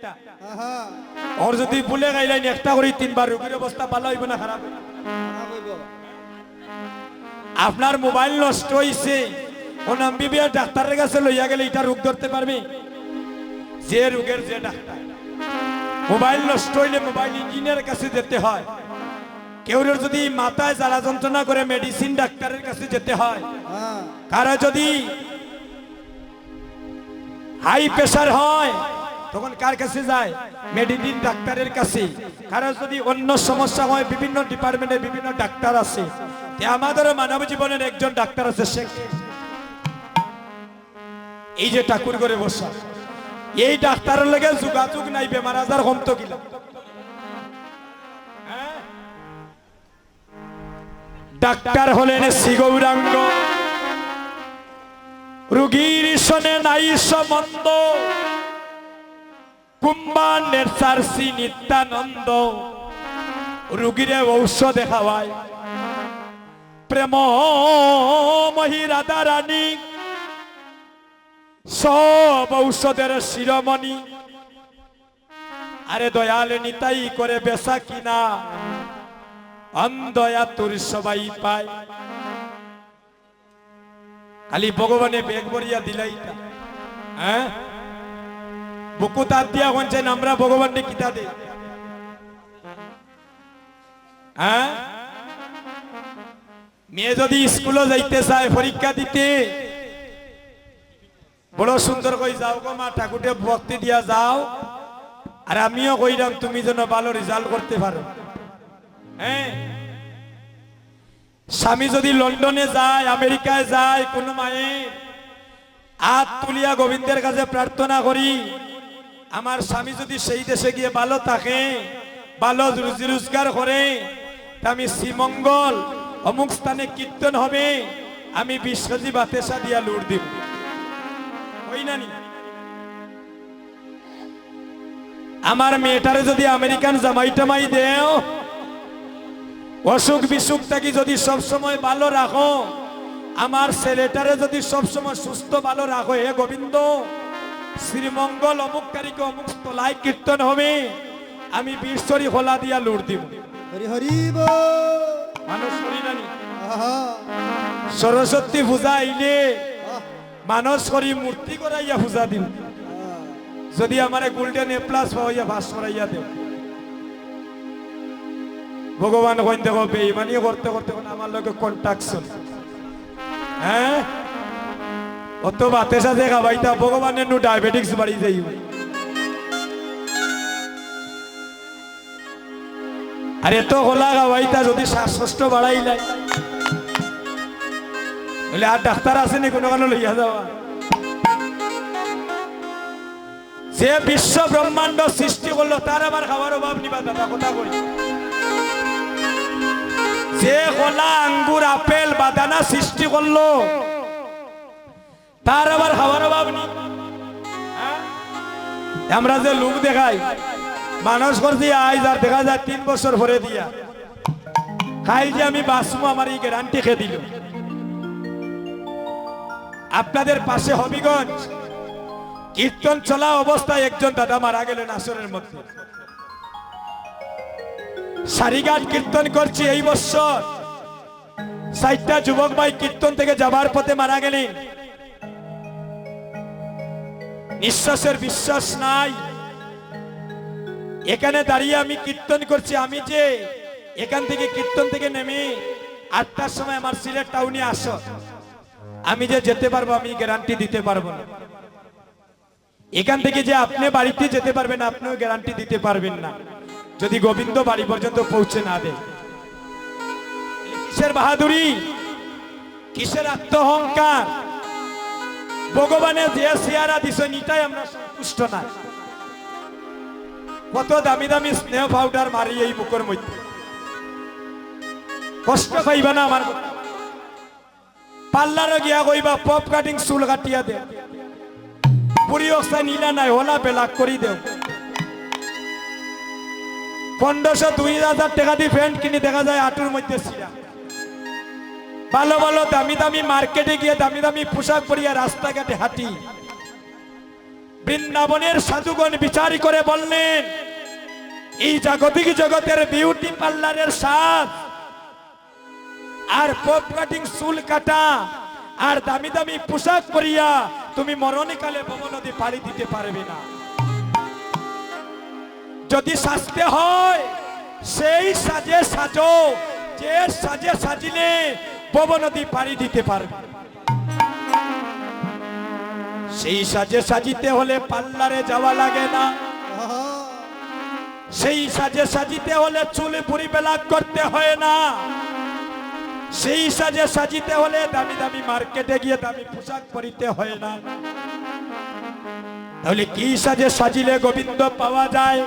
একটা। ওর যদি ভুলে গাইলেন একটা করে তিনবার রোগীর অবস্থা ভালো হইব না খারাপ? আপনার মোবাইল নষ্ট হইছে। কোন এমবিবিএস ডাক্তারের কাছে লইয়া গেলে এটা রোগ ধরতে পারবে? যে রোগের যে ডাক্তার। মোবাইল নষ্ট হইলে মোবাইল ইঞ্জিনিয়ারের কাছে যেতে হয়। কেউ যদি মাথায় জ্বালা যন্ত্রণা করে মেডিসিন ডাক্তারের কাছে যেতে হয়। হ্যাঁ। কারও যদি হাই প্রেসার হয় তখন কার কাছে যায়? মেডিসিন ডাক্তারের কাছে। কারও যদি অন্য সমস্যা হয়, বিভিন্ন ডিপার্টমেন্টে বিভিন্ন ডাক্তার আছে। তে আমাদের মানব জীবনের একজন ডাক্তার আছে সে এই যে ঠাকুর করে বসা। এই ডাক্তারের লগে যোগাযোগ নাই, বেমার আজার কমত কিলা হ্যাঁ? ডাক্তার হলেন শ্রী গৌরাঙ্গ। রুগীর শোনে নাই সম্বন্ধ কুম্বান্ডের সারসি নিত্যানন্দ। রুগীরে ঔষধ খাওয়ায়। প্রেম রাধা রানী, সব ঔষধের শিরোমণি। আরে দয়ালে নিতাই করে বেসা কিনা? অন্ধয়া তোর সবাই পায়। খালি ভগবানে বেগ ভরিয়া দিলাই হ্যাঁ? বুকু তার দিয়া হচ্ছেন আমরা ভগবানকে কিতা দে হ্যাঁ? মেয়ে যদি স্কুলে যাইতে চায়, পরীক্ষা দিতে, বড় সুন্দর কই যাও গো মা, ঠাকুরকে ভক্তি দিয়া যাও। আর আমিও কইরাম তুমি যেন ভালো রেজাল্ট করতে পারো। হ্যাঁ? স্বামী যদি লন্ডনে যায়, আমেরিকায় যায়, কোনো মায়ে হাত তুলিয়া গোবিন্দের কাছে প্রার্থনা করি আমার স্বামী যদি সেই দেশে গিয়ে ভালো থাকে, ভালো রুজি রোজগার করে আমি শ্রীমঙ্গল, অমুক স্থানে কীর্তন হবে, আমি বিশ্বজি বাতেসা দিয়া লুট দিব। আমার মেয়েটারে যদি আমেরিকান জামাই টামাই দেও, অসুখ বিসুখ থাকি যদি সবসময় ভালো রাখো, আমার ছেলেটারে যদি সবসময় সুস্থ ভালো রাখো, হে গোবিন্দ শ্রীমঙ্গল অমুক তারিখে অমুক তলায় কীর্তন হবে। আমি বিশ্বরী হোলা দিয়া লুট দিব। হরি মানুষ করি সরস্বতী পূজা আইলে মানুষ করি মূর্তি করাইয়া পূজা দিব যদি আমারে গোল্ডেন এ প্লাস পাইয়া ভাস করাইয়া দেব ভগবান কইন দেখো বেইমানি করতে করতে করতে আমার লোকে কন্ট্রাকশন হ্যাঁ? অত বাতে সাথে খাবাইতা ভগবানের নু ডায়াবেটিক্স বাড়ি যাই। আর এত হলা খাবাইতা যদি শ্বাসকষ্ট বাড়াই লাই বলে, আর ডাক্তার আসেনি কোনো কারণে লইয়া যাওয়া। যে বিশ্ব ব্রহ্মাণ্ড সৃষ্টি করল, তার আবার খাবার অভাব নিবা, দাদা, কথা কই। যে কলা আঙ্গুর, আপেল, বাদানা সৃষ্টি করল তার আবার হাওয়ার অভাব নেই। হ্যাঁ? আমরা যে লোক দেখাই, মানুষ করছি আজ আর দেখা যায় তিন বছর ভরে দিয়া। খাই যে আমি বাঁচবো, আমার এই গ্যারান্টি খেয়ে দিল? আপনাদের পাশে হবিগঞ্জ, কীর্তন চলা অবস্থায় একজন দাদা মারা গেলেন আসরের মধ্যে। সারিঘাট কীর্তন করছি এই বছর। ষাটটা যুবক ভাই কীর্তন থেকে যাবার পথে মারা গেলেন। নিঃশ্বাসের বিশ্বাস নাই। এখানে দাঁড়িয়ে আমি কীর্তন করছি, আমি যে এখান থেকে কীর্তন থেকে নেমে আটটার সময় আমার সিলেট টাউনে আসো। আমি যে যেতে পারব, আমি গ্যারান্টি দিতে পারব না। এখান থেকে যে আপনি বাড়িতে যেতে পারবেন, আপনিও গ্যারান্টি দিতে পারবেন না। যদি গোবিন্দ বাড়ি পর্যন্ত পৌঁছে না দেয়। কিসের বাহাদুরি? কিসের আত্মহংকার? ভগবানের যে চেয়ারা দিছে নিটাই আমরা সন্তুষ্ট না কত দামি দামি স্নেহ পাউডার মারি এই বুকের মধ্যে। কষ্ট পাইবা না আমার। পার্লারে গিয়া কইবা, পপ কাটিং চুল কাটিয়া দে। পুরি অবস্থা নিলা নাই, হলা বেলাক করি দেও পনেরোশো দুই হাজার টাকা দিয়ে ফ্যান্ট কিনে দেখা যায় আটুর মধ্যে ছিঁড়া ভালো ভালো, দামি দামি মার্কেটে গিয়ে দামি দামি পোশাক পরিয়া রাস্তাঘাটে হাঁটি। বৃন্দাবনের সাধুগণ বিচার করে বললেন, এই জাগতিক জগতের বিউটি পার্লারের স্বাদ, আর পপ কাটিং চুল কাটা, আর দামি দামি পোশাক পরিয়া তুমি মরণকালে ভবনদী পাড়ি দিতে পারবে না। যদি সাজতে হয়, সেই সাজে সাজো, যে সাজে সাজিলে পবনদী পাড়ি দিতে পারবে। সেই সাজে সাজিতে হলে পার্লারে যাওয়া লাগে না। সেই সাজে সাজিতে হলে চুল পুরি বেলাক করতে হয় না। সেই সাজে সাজিতে হলে দামি দামি মার্কেটে গিয়ে দামি পোশাক পরিতে হয় না। তাহলে কি সাজে সাজিলে গোবিন্দ পাওয়া যায়?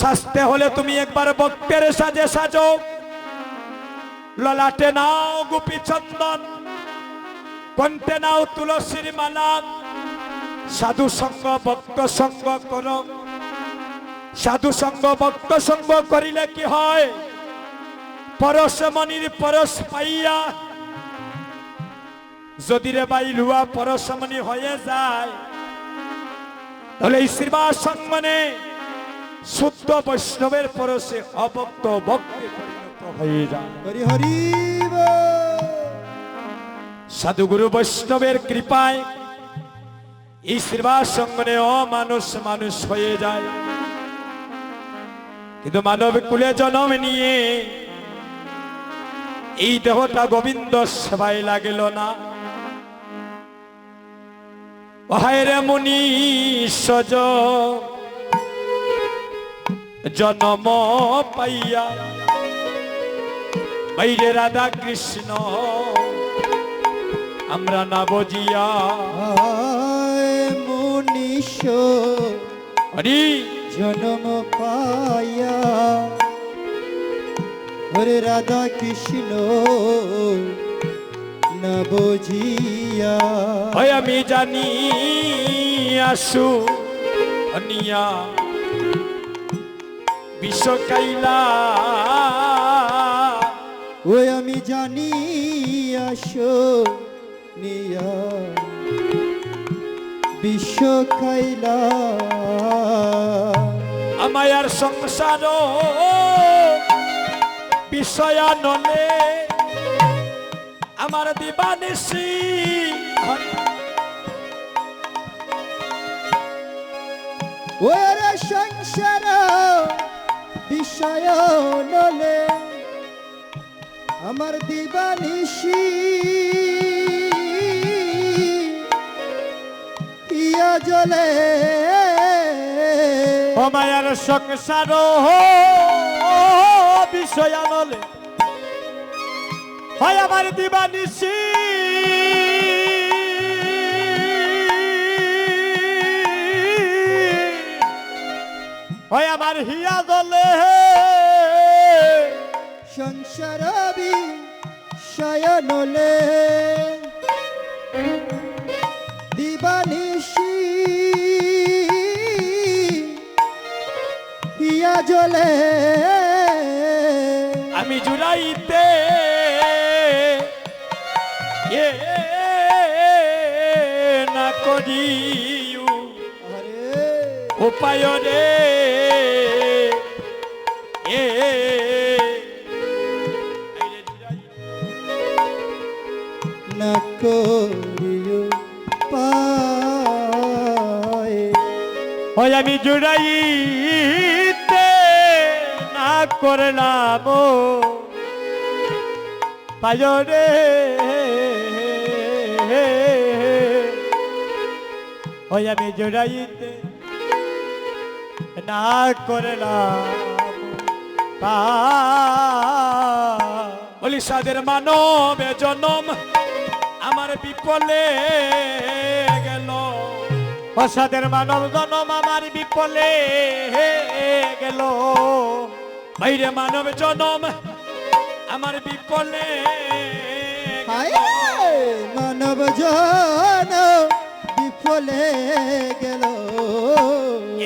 সাজতে হলে তুমি একবার বক্তের সাজে সাজো। ললাটে নাও গুপি চন্দন, কণ্ঠে নাও তুলসীর মালা, সাধু সঙ্গ, ভক্ত সঙ্গ করো। সাধু সঙ্গ, ভক্ত সঙ্গ করিলে কি হয়? পরশ মনির পরশ পাইয়া, যদি রে বাই লুয়া পরশমণি হয়ে যায়, তাহলে এই শ্রীবাস সঙ্গনে শুদ্ধ বৈষ্ণবের পরশে অভক্ত ভক্তি যায় হরি হরি সাধুগুরু বৈষ্ণবের কৃপায় এই সঙ্গনে অমানুষ মানুষ হয়ে যায়। কিন্তু মানব কুলে জন্ম নিয়ে এই দেহটা গোবিন্দ সেবায় লাগিল না। ওহায় রে মুনি সজ জনম পাইয়া বাইরে রাধা কৃষ্ণ আমরা না বজিয়া মুনিষ হরি। জন্ম পায়া হরে রাধা কৃষ্ণ না বুঝিয়া হয় আমি জানি আসু অনিয়া। বিশ্ব কাইলা ওই আমি জানি আসো নিয়া। বিশ্ব খাইলা। আমায়ার সংসার বিষয়া নলে আমার দিবানিসি ওরে সংসার বিষয় নলে আমার দিবানিশি। ইয়া জলে। আমায়ার সংসার বিষয় আনলে। হয় আমার দিবানিসি হয় আমার হিয়া দলে সংসার বিষয় নলে দিবানিশি ইয়া জলে আমি জুড়াইতে এ না আরে। উপায় রে। করিও পায়। হয় আমি জুড়াইতে না করলাম। পায় রে। হয় আমি জুড়াইতে না করলাম। বলি সাদের মানব জনম আমার বিপলে গেল। অসাদের মানব জনম আমার বিপলে গেল। বাইরে মানব জনম আমার বিপলে মানব জন বিফলে গেল।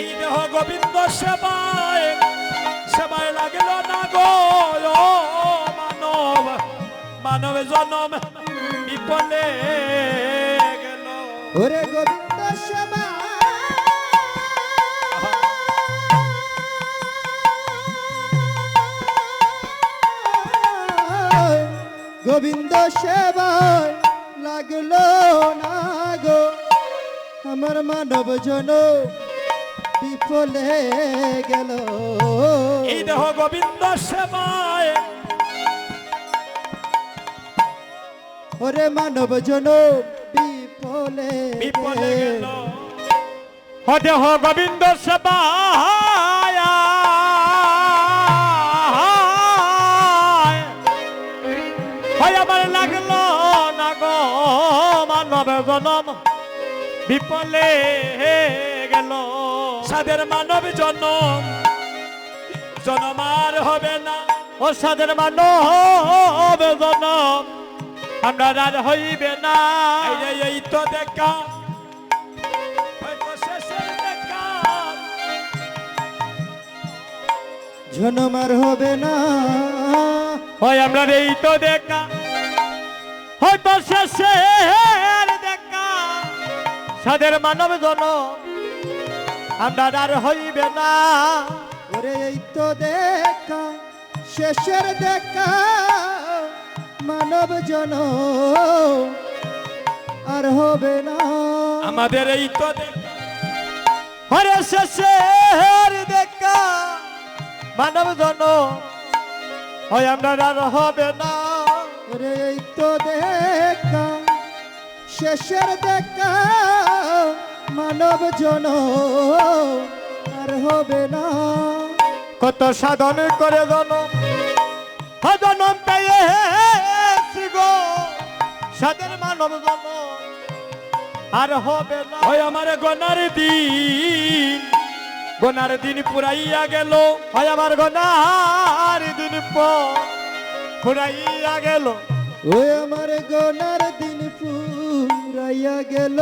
এই দেহ গোবিন্দ সেবায় সেবায় লাগিল না গো মানব। মানব জনম পলে ওরে গোবিন্দ শ্যামা গোবিন্দ সেবায় লাগল না গো। আমার মানব জন বিফলে গেল। গোবিন্দ সেবায় ওরে মানব জন বিফলে বিপলে গেল। ও দেহ গোবিন্দ হয় আমার লাগল না গো মানব জনম বিপলে গেল। সাদের মানব জনম জনমার হবে না। ও সাদের মানব জনম। আমরা আর হইবে না। এই তো দেখা। হয়তো শেষের দেখা। জনমার হবে না। হয় আমরা এই তো দেখা। হয়তো শেষের দেখা। সাদের মানব জন আমরা আর হইবে না। ওরে এই তো দেখা। শেষের দেখা। মানব জন আর হবে না। আমাদের এই তো দেখা হরে শেষের দেখা মানব জন হয় আমরা আর হবে না। ওরে এই তো দেখা শেষের দেখা মানব জন আর হবে না। কত সাধন করে জন জনম হ্যাঁ জনম পেয়েছি গো সাদের মানব জনম আর হবে না। ওই আমার গনার দিন গনার দিন পুরাইয়া গেল। হয় আমার গনার দিন পর ফুরাইয়া গেল। ওই আমার গোনার দিন পুরাইয়া গেল।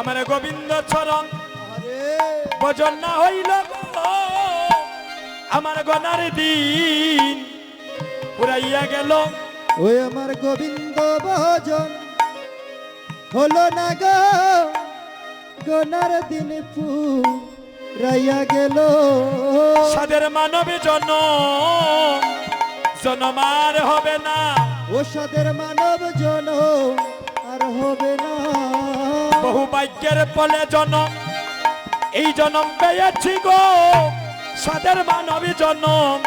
আমার গোবিন্দ চরণ ভজন না হইল আমার গনার দিন পুরাইয়া গেল। ওই আমার গোবিন্দ ভজন হলো না গো। গোনার দিন পুরাইয়া গেল। সাদের মানব জনম জনমার হবে না। ও সাদের মানব জন আর হবে না। বহু বাক্যের ফলে জনম এই জনম পেয়েছি গো। সাদের মানবী জনম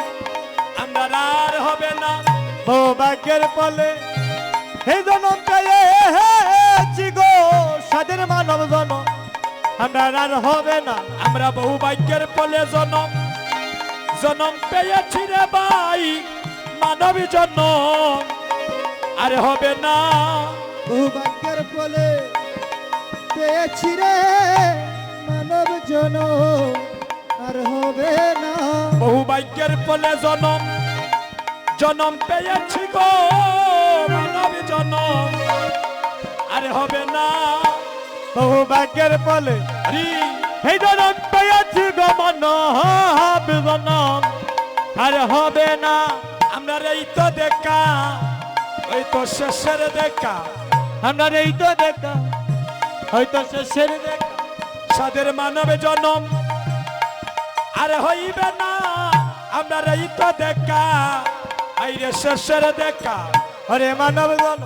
আর হবে না। সৌভাগ্যের ফলে এই জনম পেয়েছি গো সাদের মানব জনম। আমরা আর হবে না। আমরা বহু ভাগ্যের ফলে জনম। জনম পেয়েছি রে ভাই মানবী জনম। আর হবে না। বহু ভাগ্যের ফলে পেয়েছি রে মানব জন আর হবে না। বহু ভাগ্যের ফলে জনম। জনম পেয়েছি গো মানবী জনম। আর হবে না। সৌভাগ্যের ফলে হরি এই জনম পেয়েছি গো মানব জনম। আর হবে না। আমরা এই তো দেখা ওই তো শেষের দেখা। আমরা এই তো দেখা হয়তো শেষের দেখা। সাদের মানব জনম। আর হইবে না আমরা এই তো দেখা। আইরে শেষের দেখা। হরে মানব জন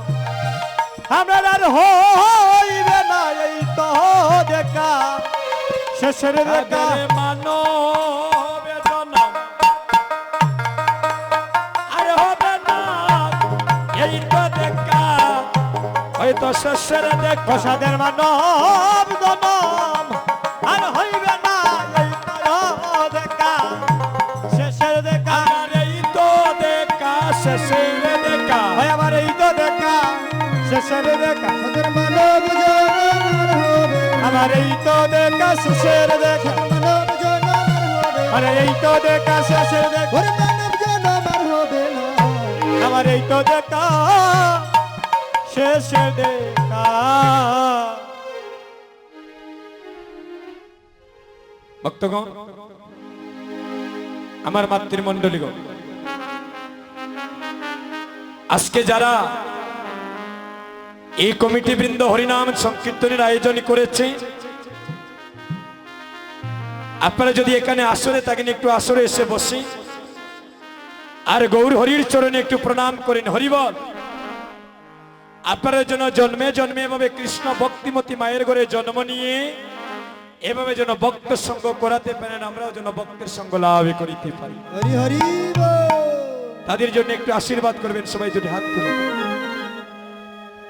আমরা আর হইবে না এই তো দেখা। শেষের দেখা। মানব জনম আর হবে না এই তো শেষের দেখা। প্রসাদের মানব জনম শেষের দেখা মানব আমার এই তো দেখা শেষের দেখা। আরে এই তো দেখা শেষের দেখা। মানব হবে না। আমার এই তো দেখা শেষের দেখা। ভক্তগণ আমার মাতৃমণ্ডলীগণ আজকে যারা এই কমিটি বৃন্দ হরিনাম সংকীর্তনের আয়োজন করেছে। আপনারা যদি এখানে আসরে থাকেন একটু আসরে এসে বসি। আর গৌর হরির চরণে একটু প্রণাম করেন। হরিবল আপনারা যেন জন্মে জন্মে এভাবে কৃষ্ণ ভক্তিমতী মায়ের ঘরে জন্ম নিয়ে এভাবে যেন ভক্ত সঙ্গ করাতে পারেন আমরাও যেন ভক্তের সঙ্গ লাভ করিতে পারি। তাদের জন্য একটু আশীর্বাদ করবেন সবাই যদি হাত তুলে।